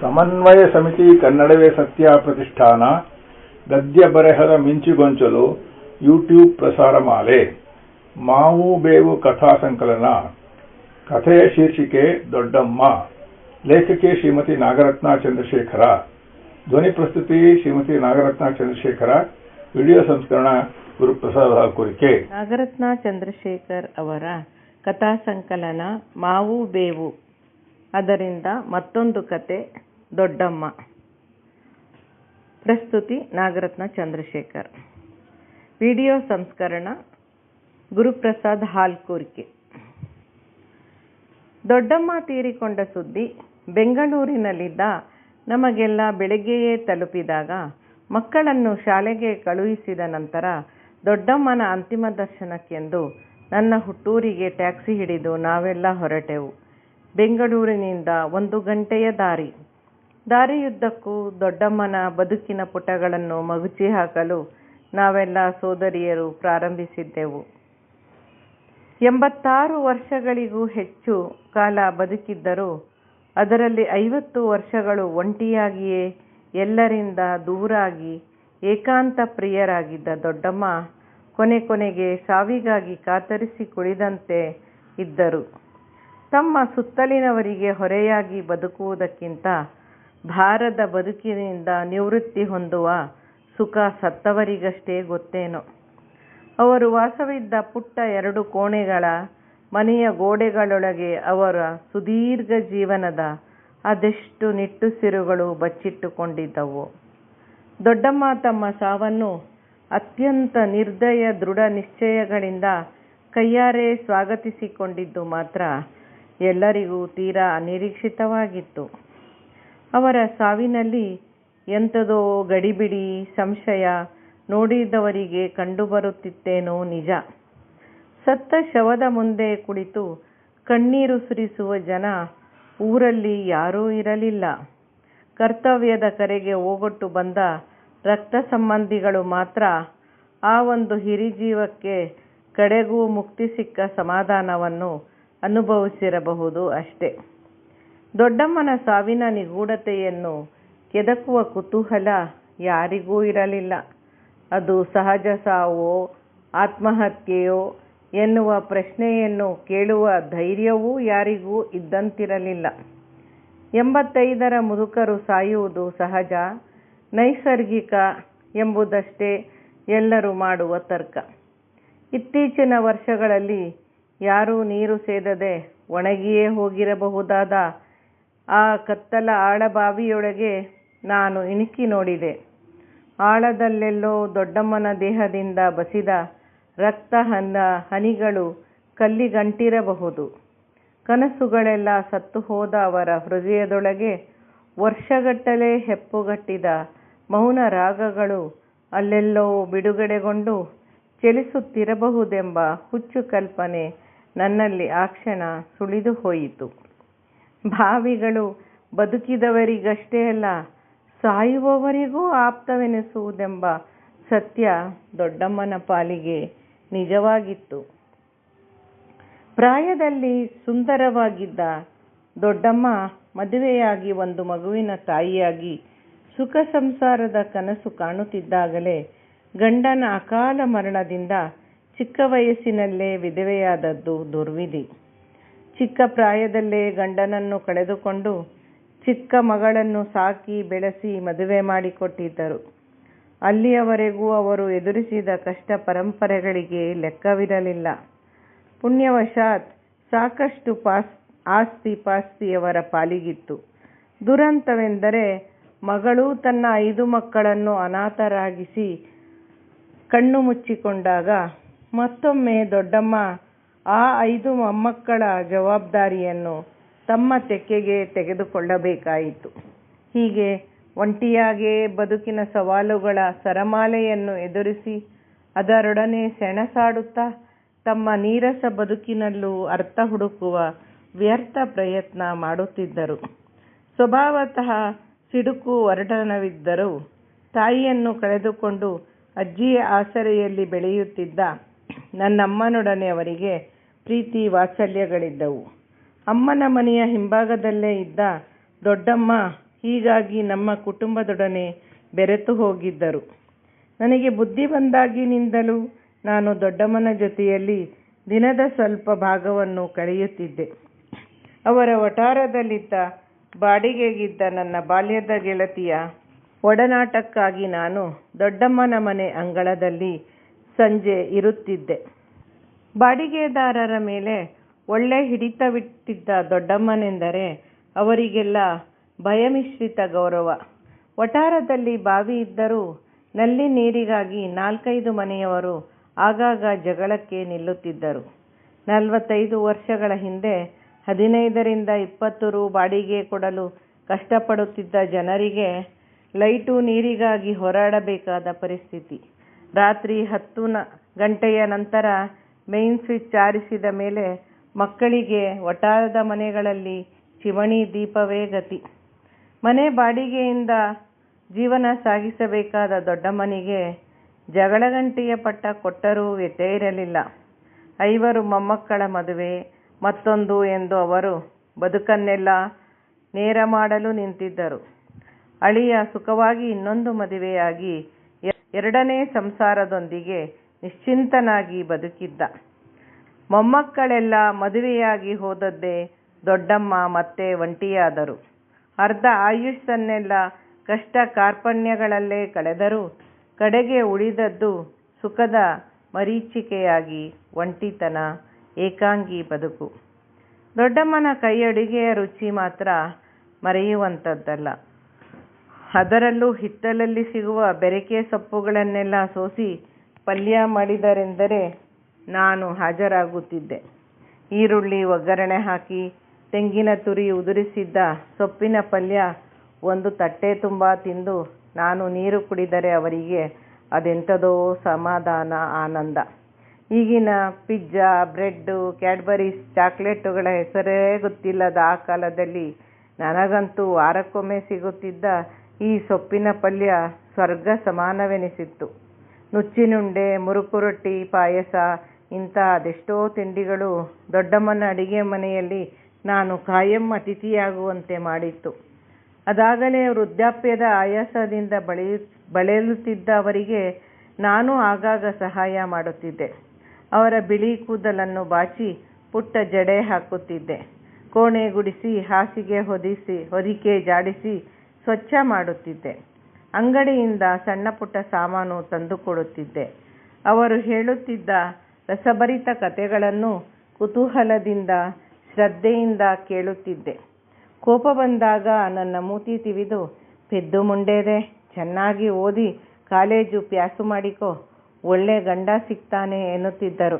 ಸಮನ್ವಯ ಸಮಿತಿ ಕನ್ನಡವೇ ಸತ್ಯ ಪ್ರತಿಷ್ಠಾನ, ಗದ್ಯ ಬರೆಹದ ಮಿಂಚುಗೊಂಚಲು ಯೂಟ್ಯೂಬ್ ಪ್ರಸಾರ ಮಾಲೆ, ಮಾವು ಬೇವು ಕಥಾ ಸಂಕಲನ, ಕಥೆಯ ಶೀರ್ಷಿಕೆ ದೊಡ್ಡಮ್ಮ, ಲೇಖಕಿ ಶ್ರೀಮತಿ ನಾಗರತ್ನ ಚಂದ್ರಶೇಖರ, ಧ್ವನಿ ಪ್ರಸ್ತುತಿ ಶ್ರೀಮತಿ ನಾಗರತ್ನ ಚಂದ್ರಶೇಖರ, ವಿಡಿಯೋ ಸಂಸ್ಕರಣ ಗುರುಪ್ರಸಾದ ಕೋರಿಕೆ ನಾಗರತ್ನ ಚಂದ್ರಶೇಖರ್ ಅವರ ಕಥಾ ಸಂಕಲನ, ಮಾವು ಬೇವು, ಅದರಿಂದ ಮತ್ತೊಂದು ಕತೆ ದೊಡ್ಡಮ್ಮ. ಪ್ರಸ್ತುತಿ ನಾಗರತ್ನ ಚಂದ್ರಶೇಖರ್. ವಿಡಿಯೋ ಸಂಸ್ಕರಣ ಗುರುಪ್ರಸಾದ್ ಹಾಲ್ಕೂರ್ಕೆ. ದೊಡ್ಡಮ್ಮ ತೀರಿಕೊಂಡ ಸುದ್ದಿ ಬೆಂಗಳೂರಿನಲ್ಲಿದ್ದ ನಮಗೆಲ್ಲ ಬೆಳಗ್ಗೆಯೇ ತಲುಪಿದಾಗ ಮಕ್ಕಳನ್ನು ಶಾಲೆಗೆ ಕಳುಹಿಸಿದ ನಂತರ ದೊಡ್ಡಮ್ಮನ ಅಂತಿಮ ದರ್ಶನಕ್ಕೆಂದು ನನ್ನ ಹುಟ್ಟೂರಿಗೆ ಟ್ಯಾಕ್ಸಿ ಹಿಡಿದು ನಾವೆಲ್ಲ ಹೊರಟೆವು. ಬೆಂಗಳೂರಿನಿಂದ ಒಂದು ಗಂಟೆಯ ದಾರಿ. ದಾರಿಯುದ್ದಕ್ಕೂ ದೊಡ್ಡಮ್ಮನ ಬದುಕಿನ ಪುಟಗಳನ್ನು ಮಗುಚಿ ಹಾಕಲು ನಾವೆಲ್ಲ ಸೋದರಿಯರು ಪ್ರಾರಂಭಿಸಿದ್ದೆವು. ಎಂಬತ್ತಾರು ವರ್ಷಗಳಿಗೂ ಹೆಚ್ಚು ಕಾಲ ಬದುಕಿದ್ದರೂ ಅದರಲ್ಲಿ ಐವತ್ತು ವರ್ಷಗಳು ಒಂಟಿಯಾಗಿಯೇ ಎಲ್ಲರಿಂದ ದೂರಾಗಿ ಏಕಾಂತ ಪ್ರಿಯರಾಗಿದ್ದ ದೊಡ್ಡಮ್ಮ ಕೊನೆ ಕೊನೆಗೆ ಸಾವಿಗಾಗಿ ಕಾತರಿಸಿ ಕುಳಿದಂತೆ ಇದ್ದರು. ತಮ್ಮ ಸುತ್ತಲಿನವರಿಗೆ ಹೊರೆಯಾಗಿ ಬದುಕುವುದಕ್ಕಿಂತ ಭಾರದ ಬದುಕಿನಿಂದ ನಿವೃತ್ತಿ ಹೊಂದುವ ಸುಖ ಸತ್ತವರಿಗಷ್ಟೇ ಗೊತ್ತೇನೋ. ಅವರು ವಾಸವಿದ್ದ ಪುಟ್ಟ ಎರಡು ಕೋಣೆಗಳ ಮನೆಯ ಗೋಡೆಗಳೊಳಗೆ ಅವರ ಸುದೀರ್ಘ ಜೀವನದ ಅದೆಷ್ಟು ನಿಟ್ಟುಸಿರುಗಳು ಬಚ್ಚಿಟ್ಟುಕೊಂಡಿದ್ದವು. ದೊಡ್ಡಮ್ಮ ತಮ್ಮ ಸಾವನ್ನು ಅತ್ಯಂತ ನಿರ್ದಯ ದೃಢ ನಿಶ್ಚಯಗಳಿಂದ ಕೈಯಾರೆ ಸ್ವಾಗತಿಸಿಕೊಂಡಿದ್ದು ಮಾತ್ರ ಎಲ್ಲರಿಗೂ ತೀರಾ ಅನಿರೀಕ್ಷಿತವಾಗಿತ್ತು. ಅವರ ಸಾವಿನಲ್ಲಿ ಎಂಥದೋ ಗಡಿಬಿಡಿ, ಸಂಶಯ ನೋಡಿದವರಿಗೆ ಕಂಡುಬರುತ್ತಿತ್ತೇನೋ ನಿಜ. ಸತ್ತ ಶವದ ಮುಂದೆ ಕುಳಿತು ಕಣ್ಣೀರು ಸುರಿಸುವ ಜನ ಊರಲ್ಲಿ ಯಾರೂ ಇರಲಿಲ್ಲ. ಕರ್ತವ್ಯದ ಕರೆಗೆ ಓಗೊಟ್ಟು ಬಂದ ರಕ್ತ ಸಂಬಂಧಿಗಳು ಮಾತ್ರ ಆ ಒಂದು ಹಿರಿಜೀವಕ್ಕೆ ಕಡೆಗೂ ಮುಕ್ತಿ ಸಿಕ್ಕ ಸಮಾಧಾನವನ್ನು ಅನುಭವಿಸಿರಬಹುದು ಅಷ್ಟೆ. ದೊಡ್ಡಮ್ಮನ ಸಾವಿನ ನಿಗೂಢತೆಯನ್ನು ಕೆದಕುವ ಕುತೂಹಲ ಯಾರಿಗೂ ಇರಲಿಲ್ಲ. ಅದು ಸಹಜ ಸಾವೋ, ಆತ್ಮಹತ್ಯೆಯೋ ಎನ್ನುವ ಪ್ರಶ್ನೆಯನ್ನು ಕೇಳುವ ಧೈರ್ಯವೂ ಯಾರಿಗೂ ಇದ್ದಂತಿರಲಿಲ್ಲ. ಎಂಬತ್ತೈದರ ಮುದುಕರು ಸಾಯುವುದು ಸಹಜ, ನೈಸರ್ಗಿಕ ಎಂಬುದಷ್ಟೇ ಎಲ್ಲರೂ ಮಾಡುವ ತರ್ಕ. ಇತ್ತೀಚಿನ ವರ್ಷಗಳಲ್ಲಿ ಯಾರೂ ನೀರು ಸೇದದೆ ಒಣಗಿಯೇ ಹೋಗಿರಬಹುದಾದ ಆ ಕತ್ತಲ ಆಳಬಾವಿಯೊಳಗೆ ನಾನು ಇಣುಕಿ ನೋಡಿದೆ. ಆಳದಲ್ಲೆಲ್ಲೋ ದೊಡ್ಡಮ್ಮನ ದೇಹದಿಂದ ಬಸಿದ ರಕ್ತ ಹನ್ನ ಹನಿಗಳು ಕಲ್ಲಿಗಂಟಿರಬಹುದು. ಕನಸುಗಳೆಲ್ಲ ಸತ್ತು ಹೋದ ಅವರ ಹೃದಯದೊಳಗೆ ವರ್ಷಗಟ್ಟಲೆ ಹೆಪ್ಪುಗಟ್ಟಿದ ಮೌನ ರಾಗಗಳು ಅಲ್ಲೆಲ್ಲೋ ಬಿಡುಗಡೆಗೊಂಡು ಚಲಿಸುತ್ತಿರಬಹುದೆಂಬ ಹುಚ್ಚು ಕಲ್ಪನೆ ನನ್ನಲ್ಲಿ ಆ ಕ್ಷಣ ಸುಳಿದು ಹೋಯಿತು. ಭಾವಿಗಳು ಬದುಕಿದವರಿಗಷ್ಟೇ ಅಲ್ಲ, ಸಾಯುವವರಿಗೂ ಆಪ್ತವೆನಿಸುವುದೆಂಬ ಸತ್ಯ ದೊಡ್ಡಮ್ಮನ ಪಾಲಿಗೆ ನಿಜವಾಗಿತ್ತು. ಪ್ರಾಯದಲ್ಲಿ ಸುಂದರವಾಗಿದ್ದ ದೊಡ್ಡಮ್ಮ ಮದುವೆಯಾಗಿ ಒಂದು ಮಗುವಿನ ತಾಯಿಯಾಗಿ ಸುಖ ಸಂಸಾರದ ಕನಸು ಕಾಣುತ್ತಿದ್ದಾಗಲೇ ಗಂಡನ ಅಕಾಲ ಮರಣದಿಂದ ಚಿಕ್ಕ ವಯಸ್ಸಿನಲ್ಲೇ ವಿಧವೆಯಾದದ್ದು ದುರ್ವಿಧಿ. ಚಿಕ್ಕ ಪ್ರಾಯದಲ್ಲೇ ಗಂಡನನ್ನು ಕಳೆದುಕೊಂಡು ಚಿಕ್ಕ ಮಗಳನ್ನು ಸಾಕಿ ಬೆಳೆಸಿ ಮದುವೆ ಮಾಡಿಕೊಟ್ಟಿದ್ದರು. ಅಲ್ಲಿಯವರೆಗೂ ಅವರು ಎದುರಿಸಿದ ಕಷ್ಟ ಪರಂಪರೆಗಳಿಗೆ ಲೆಕ್ಕವಿರಲಿಲ್ಲ. ಪುಣ್ಯವಶಾತ್ ಸಾಕಷ್ಟು ಪಾಸ್, ಆಸ್ತಿ ಪಾಸ್ತಿಯವರ ಪಾಲಿಗಿತ್ತು. ದುರಂತವೆಂದರೆ ಮಗಳು ತನ್ನ ಐದು ಮಕ್ಕಳನ್ನು ಅನಾಥರಾಗಿಸಿ ಕಣ್ಣು ಮುಚ್ಚಿಕೊಂಡಾಗ ಮತ್ತೊಮ್ಮೆ ದೊಡ್ಡಮ್ಮ ಆ ಐದು ಮೊಮ್ಮಕ್ಕಳ ಜವಾಬ್ದಾರಿಯನ್ನು ತಮ್ಮ ತೆಕ್ಕೆಗೆ ತೆಗೆದುಕೊಳ್ಳಬೇಕಾಯಿತು. ಹೀಗೆ ಒಂಟಿಯಾಗೇ ಬದುಕಿನ ಸವಾಲುಗಳ ಸರಮಾಲೆಯನ್ನು ಎದುರಿಸಿ ಅದರೊಡನೆ ಸೆಣಸಾಡುತ್ತಾ ತಮ್ಮ ನೀರಸ ಬದುಕಿನಲ್ಲೂ ಅರ್ಥ ಹುಡುಕುವ ವ್ಯರ್ಥ ಪ್ರಯತ್ನ ಮಾಡುತ್ತಿದ್ದರು. ಸ್ವಭಾವತಃ ಸಿಡುಕು ಒರಟನವಿದ್ದರೂ ತಾಯಿಯನ್ನು ಕಳೆದುಕೊಂಡು ಅಜ್ಜಿಯ ಆಸರೆಯಲ್ಲಿ ಬೆಳೆಯುತ್ತಿದ್ದ ನನ್ನಮ್ಮನೊಡನೆ ಅವರಿಗೆ ಪ್ರೀತಿ ವಾತ್ಸಲ್ಯಗಳಿದ್ದವು. ಅಮ್ಮನ ಮನೆಯ ಹಿಂಭಾಗದಲ್ಲೇ ಇದ್ದ ದೊಡ್ಡಮ್ಮ ಹೀಗಾಗಿ ನಮ್ಮ ಕುಟುಂಬದೊಡನೆ ಬೆರೆತು ಹೋಗಿದ್ದರು. ನನಗೆ ಬುದ್ಧಿ ಬಂದಾಗಿನಿಂದಲೂ ನಾನು ದೊಡ್ಡಮ್ಮನ ಜೊತೆಯಲ್ಲಿ ದಿನದ ಸ್ವಲ್ಪ ಭಾಗವನ್ನು ಕಳೆಯುತ್ತಿದ್ದೆ. ಅವರ ವಠಾರದಲ್ಲಿದ್ದ ಬಾಡಿಗೆಗಿದ್ದ ನನ್ನ ಬಾಲ್ಯದ ಗೆಳತಿಯ ಒಡನಾಟಕ್ಕಾಗಿ ನಾನು ದೊಡ್ಡಮ್ಮನ ಮನೆ ಅಂಗಳದಲ್ಲಿ ಸಂಜೆ ಇರುತ್ತಿದ್ದೆ. ಬಾಡಿಗೆದಾರರ ಮೇಲೆ ಒಳ್ಳೆ ಹಿಡಿತವಿಟ್ಟಿದ್ದ ದೊಡ್ಡಮ್ಮನೆಂದರೆ ಅವರಿಗೆಲ್ಲ ಭಯಮಿಶ್ರಿತ ಗೌರವ. ವಠಾರದಲ್ಲಿ ಬಾವಿ ಇದ್ದರೂ ನಲ್ಲಿ ನೀರಿಗಾಗಿ ನಾಲ್ಕೈದು ಮನೆಯವರು ಆಗಾಗ ಜಗಳಕ್ಕೆ ನಿಲ್ಲುತ್ತಿದ್ದರು. ನಲವತ್ತೈದು ವರ್ಷಗಳ ಹಿಂದೆ ಹದಿನೈದರಿಂದ ಇಪ್ಪತ್ತು ರು ಬಾಡಿಗೆ ಕೊಡಲು ಕಷ್ಟಪಡುತ್ತಿದ್ದ ಜನರಿಗೆ ಲೈಟು ನೀರಿಗಾಗಿ ಹೋರಾಡಬೇಕಾದ ಪರಿಸ್ಥಿತಿ. ರಾತ್ರಿ ಹತ್ತು ಗಂಟೆಯ ನಂತರ ಮೇನ್ ಸ್ವಿಚ್ ಆರಿಸಿದ ಮೇಲೆ ಮಕ್ಕಳಿಗೆ ವಠಾರದ ಮನೆಗಳಲ್ಲಿ ಚಿಮಣಿ ದೀಪವೇ ಗತಿ. ಮನೆ ಬಾಡಿಗೆಯಿಂದ ಜೀವನ ಸಾಗಿಸಬೇಕಾದ ದೊಡ್ಡಮ್ಮನಿಗೆ ಜಗಳಗಂಟಿಯ ಪಟ್ಟ ಕೊಟ್ಟರೂ ವ್ಯಥೆ ಇರಲಿಲ್ಲ. ಐವರು ಮೊಮ್ಮಕ್ಕಳ ಮದುವೆ, ಮತ್ತೊಂದು ಎಂದು ಅವರು ಬದುಕನ್ನೆಲ್ಲ ನೇರ ಮಾಡಲು ನಿಂತಿದ್ದರು. ಅಳಿಯ ಸುಖವಾಗಿ ಇನ್ನೊಂದು ಮದುವೆಯಾಗಿ ಎರಡನೇ ಸಂಸಾರದೊಂದಿಗೆ ನಿಶ್ಚಿಂತನಾಗಿ ಬದುಕಿದ್ದ. ಮೊಮ್ಮಕ್ಕಳೆಲ್ಲ ಮದುವೆಯಾಗಿ ಹೋದದ್ದೇ ದೊಡ್ಡಮ್ಮ ಮತ್ತೆ ಒಂಟಿಯಾದರು. ಅರ್ಧ ಆಯುಷ್ಸನ್ನೆಲ್ಲ ಕಷ್ಟ ಕಾರ್ಪಣ್ಯಗಳಲ್ಲೇ ಕಳೆದರೂ ಕಡೆಗೆ ಉಳಿದದ್ದು ಸುಖದ ಮರೀಚಿಕೆಯಾಗಿ ಒಂಟಿತನ, ಏಕಾಂಗಿ ಬದುಕು. ದೊಡ್ಡಮ್ಮನ ಕೈಯಡಿಗೆಯ ರುಚಿ ಮಾತ್ರ ಮರೆಯುವಂಥದ್ದಲ್ಲ. ಅದರಲ್ಲೂ ಹಿತ್ತಲಲ್ಲಿ ಸಿಗುವ ಬೆರಕೆ ಸೊಪ್ಪುಗಳನ್ನೆಲ್ಲ ಸೋಸಿ ಪಲ್ಯ ಮಾಡಿದರೆಂದರೆ ನಾನು ಹಾಜರಾಗುತ್ತಿದ್ದೆ. ಈರುಳ್ಳಿ, ಒಗ್ಗರಣೆ ಹಾಕಿ, ತೆಂಗಿನ ತುರಿ ಉದುರಿಸಿದ್ದ ಸೊಪ್ಪಿನ ಪಲ್ಯ ಒಂದು ತಟ್ಟೆ ತುಂಬ ತಿಂದು ನಾನು ನೀರು ಕುಡಿದರೆ ಅವರಿಗೆ ಅದೆಂಥದೋ ಸಮಾಧಾನ, ಆನಂದ. ಈಗಿನ ಪಿಜ್ಜಾ, ಬ್ರೆಡ್ಡು, ಕ್ಯಾಡ್ಬರೀಸ್, ಚಾಕ್ಲೇಟುಗಳ ಹೆಸರೇ ಗೊತ್ತಿಲ್ಲದ ಆ ಕಾಲದಲ್ಲಿ ನನಗಂತೂ ವಾರಕ್ಕೊಮ್ಮೆ ಸಿಗುತ್ತಿದ್ದ ಈ ಸೊಪ್ಪಿನ ಪಲ್ಯ ಸ್ವರ್ಗ ಸಮಾನವೆನಿಸಿತ್ತು. ನುಚ್ಚಿನುಂಡೆ ಮುರುಕು ರೊಟ್ಟಿ ಪಾಯಸ, ಇಂಥ ಅದೆಷ್ಟೋ ತಿಂಡಿಗಳು ದೊಡ್ಡಮ್ಮನ ಅಡಿಗೆ ಮನೆಯಲ್ಲಿ ನಾನು ಕಾಯಂ ಅತಿಥಿಯಾಗುವಂತೆ ಮಾಡಿತ್ತು. ಅದಾಗಲೇ ವೃದ್ಧಾಪ್ಯದ ಆಯಾಸದಿಂದ ಬಳಲು ಬಳಲುತ್ತಿದ್ದ ಅವರಿಗೆ ನಾನು ಆಗಾಗ ಸಹಾಯ ಮಾಡುತ್ತಿದ್ದೆ. ಅವರ ಬಿಳಿ ಕೂದಲನ್ನು ಬಾಚಿ ಪುಟ್ಟ ಜಡೆ ಹಾಕುತ್ತಿದ್ದೆ. ಕೋಣೆ ಗುಡಿಸಿ, ಹಾಸಿಗೆ ಹೊದಿಸಿ, ಹೊದಿಕೆ ಜಾಡಿಸಿ ಸ್ವಚ್ಛ ಮಾಡುತ್ತಿದ್ದೆ. ಅಂಗಡಿಯಿಂದ ಸಣ್ಣ ಪುಟ್ಟ ಸಾಮಾನು ತಂದುಕೊಡುತ್ತಿದ್ದೆ ಅವರು ಹೇಳುತ್ತಿದ್ದ ರಸಭರಿತ ಕಥೆಗಳನ್ನು ಕುತೂಹಲದಿಂದ, ಶ್ರದ್ಧೆಯಿಂದ ಕೇಳುತ್ತಿದ್ದೆ. ಕೋಪ ಬಂದಾಗ ನನ್ನ ಮೂತಿ ತಿವಿದು, ಪೆದ್ದು ಮುಂಡೇದೆ ಚೆನ್ನಾಗಿ ಓದಿ, ಕಾಲೇಜು ಪ್ಯಾಸು ಮಾಡಿಕೊ, ಒಳ್ಳೆ ಗಂಡ ಸಿಗ್ತಾನೆ ಎನ್ನುತ್ತಿದ್ದರು.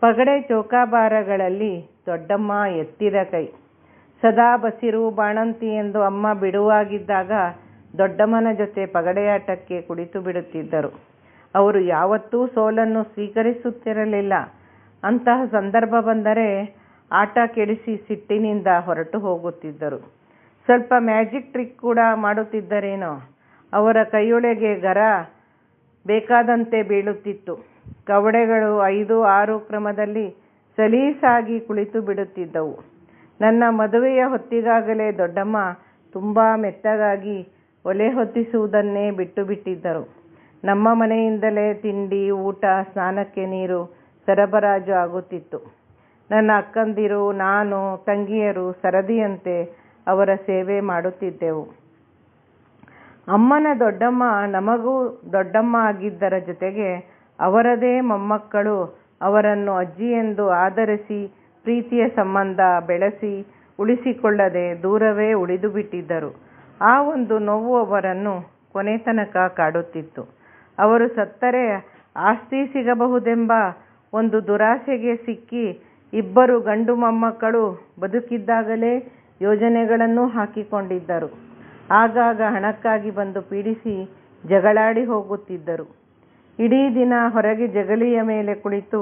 ಪಗಡೆ ಚೌಕಾಬಾರಗಳಲ್ಲಿ ದೊಡ್ಡಮ್ಮ ಎತ್ತಿದ ಕೈ. ಸದಾ ಬಸಿರು ಬಾಣಂತಿ ಎಂದು ಅಮ್ಮ ಬಿಡುವಾಗಿದ್ದಾಗ ದೊಡ್ಡಮ್ಮನ ಜೊತೆ ಪಗಡೆಯಾಟಕ್ಕೆ ಕುಳಿತು ಬಿಡುತ್ತಿದ್ದರು. ಅವರು ಯಾವತ್ತೂ ಸೋಲನ್ನು ಸ್ವೀಕರಿಸುತ್ತಿರಲಿಲ್ಲ. ಅಂತಹ ಸಂದರ್ಭ ಬಂದರೆ ಆಟ ಕೆಡಿಸಿ ಸಿಟ್ಟಿನಿಂದ ಹೊರಟು ಹೋಗುತ್ತಿದ್ದರು. ಸ್ವಲ್ಪ ಮ್ಯಾಜಿಕ್ ಟ್ರಿಕ್ ಕೂಡ ಮಾಡುತ್ತಿದ್ದರೇನೋ. ಅವರ ಕೈಯೊಳಗೆ ಗರ ಬೇಕಾದಂತೆ ಬೀಳುತ್ತಿತ್ತು. ಕವಡೆಗಳು ಐದು ಆರು ಕ್ರಮದಲ್ಲಿ ಸಲೀಸಾಗಿ ಕುಳಿತು ಬಿಡುತ್ತಿದ್ದವು. ನನ್ನ ಮದುವೆಯ ಹೊತ್ತಿಗಾಗಲೇ ದೊಡ್ಡಮ್ಮ ತುಂಬ ಮೆತ್ತಗಾಗಿ ಒಲೆ ಹೊತ್ತಿಸುವುದನ್ನೇ ಬಿಟ್ಟು ಬಿಟ್ಟಿದ್ದರು. ನಮ್ಮ ಮನೆಯಿಂದಲೇ ತಿಂಡಿ, ಊಟ, ಸ್ನಾನಕ್ಕೆ ನೀರು ಸರಬರಾಜು ಆಗುತ್ತಿತ್ತು. ನನ್ನ ಅಕ್ಕಂದಿರು, ನಾನು, ತಂಗಿಯರು ಸರದಿಯಂತೆ ಅವರ ಸೇವೆ ಮಾಡುತ್ತಿದ್ದೆವು. ಅಮ್ಮನ ದೊಡ್ಡಮ್ಮ ನಮಗೂ ದೊಡ್ಡಮ್ಮ ಆಗಿದ್ದರ ಜೊತೆಗೆ ಅವರದೇ ಮೊಮ್ಮಕ್ಕಳು ಅವರನ್ನು ಅಜ್ಜಿ ಎಂದು ಆದರಿಸಿ ಪ್ರೀತಿಯ ಸಂಬಂಧ ಬೆಳೆಸಿ ಉಳಿಸಿಕೊಳ್ಳದೆ ದೂರವೇ ಉಳಿದು ಬಿಟ್ಟಿದ್ದರು ಆ ಒಂದು ನೋವು ಅವರನ್ನು ಕೊನೆ ತನಕ ಕಾಡುತ್ತಿತ್ತು. ಅವರು ಸತ್ತರೆ ಆಸ್ತಿ ಸಿಗಬಹುದೆಂಬ ಒಂದು ದುರಾಸೆಗೆ ಸಿಕ್ಕಿ ಇಬ್ಬರು ಗಂಡು ಮೊಮ್ಮಕ್ಕಳು ಬದುಕಿದ್ದಾಗಲೇ ಯೋಜನೆಗಳನ್ನು ಹಾಕಿಕೊಂಡಿದ್ದರು. ಆಗಾಗ ಹಣಕ್ಕಾಗಿ ಬಂದು ಪೀಡಿಸಿ ಜಗಳಾಡಿ ಹೋಗುತ್ತಿದ್ದರು. ಇಡೀ ದಿನ ಹೊರಗೆ ಜಗಲಿಯ ಮೇಲೆ ಕುಳಿತು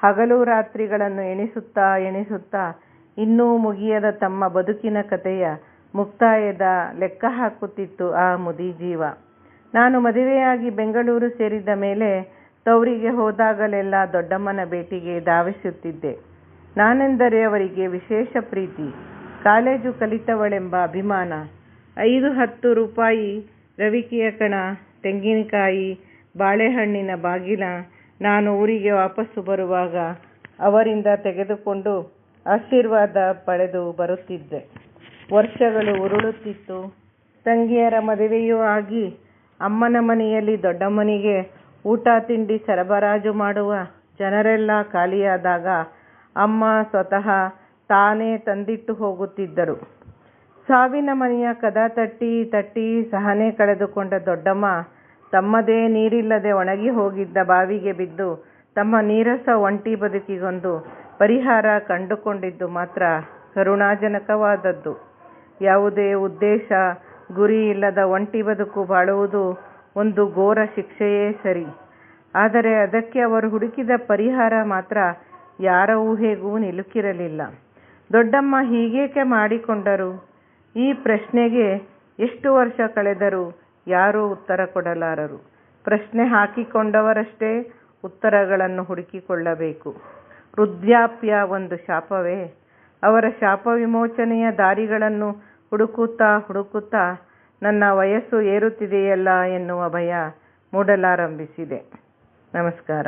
ಹಗಲು ರಾತ್ರಿಗಳನ್ನು ಎಣಿಸುತ್ತಾ ಎಣಿಸುತ್ತಾ ಇನ್ನೂ ಮುಗಿಯದ ತಮ್ಮ ಬದುಕಿನ ಕಥೆಯ ಮುಕ್ತಾಯದ ಲೆಕ್ಕ ಹಾಕುತ್ತಿತ್ತು ಆ ಮುದಿ ಜೀವ. ನಾನು ಮದುವೆಯಾಗಿ ಬೆಂಗಳೂರು ಸೇರಿದ ಮೇಲೆ ತವರಿಗೆ ಹೋದಾಗಲೆಲ್ಲ ದೊಡ್ಡಮ್ಮನ ಭೇಟಿಗೆ ಧಾವಿಸುತ್ತಿದ್ದೆ. ನಾನೆಂದರೆ ಅವರಿಗೆ ವಿಶೇಷ ಪ್ರೀತಿ. ಕಾಲೇಜು ಕಲಿತವಳೆಂಬ ಅಭಿಮಾನ. ಐದು ಹತ್ತು ರೂಪಾಯಿ ರವಿಕೆಯ ಕಣ, ತೆಂಗಿನಕಾಯಿ, ಬಾಳೆಹಣ್ಣಿನ ಬಾಗಿಲ ನಾನು ಊರಿಗೆ ವಾಪಸ್ಸು ಬರುವಾಗ ಅವರಿಂದ ತೆಗೆದುಕೊಂಡು ಆಶೀರ್ವಾದ ಪಡೆದು ಬರುತ್ತಿದ್ದೆ. ವರ್ಷಗಳು ಉರುಳುತ್ತಿತ್ತು. ತಂಗಿಯರ ಮದುವೆಯೂ ಆಗಿ ಅಮ್ಮನ ಮನೆಯಲ್ಲಿ ದೊಡ್ಡಮ್ಮನಿಗೆ ಊಟ ತಿಂಡಿ ಸರಬರಾಜು ಮಾಡುವ ಜನರೆಲ್ಲ ಖಾಲಿಯಾದಾಗ ಅಮ್ಮ ಸ್ವತಃ ತಾನೇ ತಂದಿಟ್ಟು ಹೋಗುತ್ತಿದ್ದರು. ಸಾವಿನ ಮನೆಯ ಕದ ತಟ್ಟಿ ತಟ್ಟಿ ಸಹನೆ ಕಳೆದುಕೊಂಡ ದೊಡ್ಡಮ್ಮ ತಮ್ಮದೇ ನೀರಿಲ್ಲದೆ ಒಣಗಿ ಹೋಗಿದ್ದ ಬಾವಿಗೆ ಬಿದ್ದು ತಮ್ಮ ನೀರಸ ಒಂಟಿ ಬದುಕಿಗೊಂದು ಪರಿಹಾರ ಕಂಡುಕೊಂಡಿದ್ದು ಮಾತ್ರ ಕರುಣಾಜನಕವಾದದ್ದು. ಯಾವುದೇ ಉದ್ದೇಶ, ಗುರಿ ಇಲ್ಲದ ಒಂಟಿ ಬದುಕು ಬಾಳುವುದು ಒಂದು ಘೋರ ಶಿಕ್ಷೆಯೇ ಸರಿ. ಆದರೆ ಅದಕ್ಕೆ ಅವರು ಹುಡುಕಿದ ಪರಿಹಾರ ಮಾತ್ರ ಯಾರ ಊಹೆಗೂ ನಿಲುಕಿರಲಿಲ್ಲ. ದೊಡ್ಡಮ್ಮ ಹೀಗೇಕೆ ಮಾಡಿಕೊಂಡರು? ಈ ಪ್ರಶ್ನೆಗೆ ಎಷ್ಟು ವರ್ಷ ಕಳೆದರೂ ಯಾರೂ ಉತ್ತರ ಕೊಡಲಾರರು. ಪ್ರಶ್ನೆ ಹಾಕಿಕೊಂಡವರಷ್ಟೇ ಉತ್ತರಗಳನ್ನು ಹುಡುಕಿಕೊಳ್ಳಬೇಕು. ವೃದ್ಧಾಪ್ಯ ಒಂದು ಶಾಪವೇ. ಅವರ ಶಾಪ ವಿಮೋಚನೆಯ ದಾರಿಗಳನ್ನು ಹುಡುಕುತ್ತಾ ಹುಡುಕುತ್ತಾ ನನ್ನ ವಯಸ್ಸು ಏರುತ್ತಿದೆಯಲ್ಲ ಎನ್ನುವ ಭಯ ಮೂಡಲಾರಂಭಿಸಿದೆ. ನಮಸ್ಕಾರ.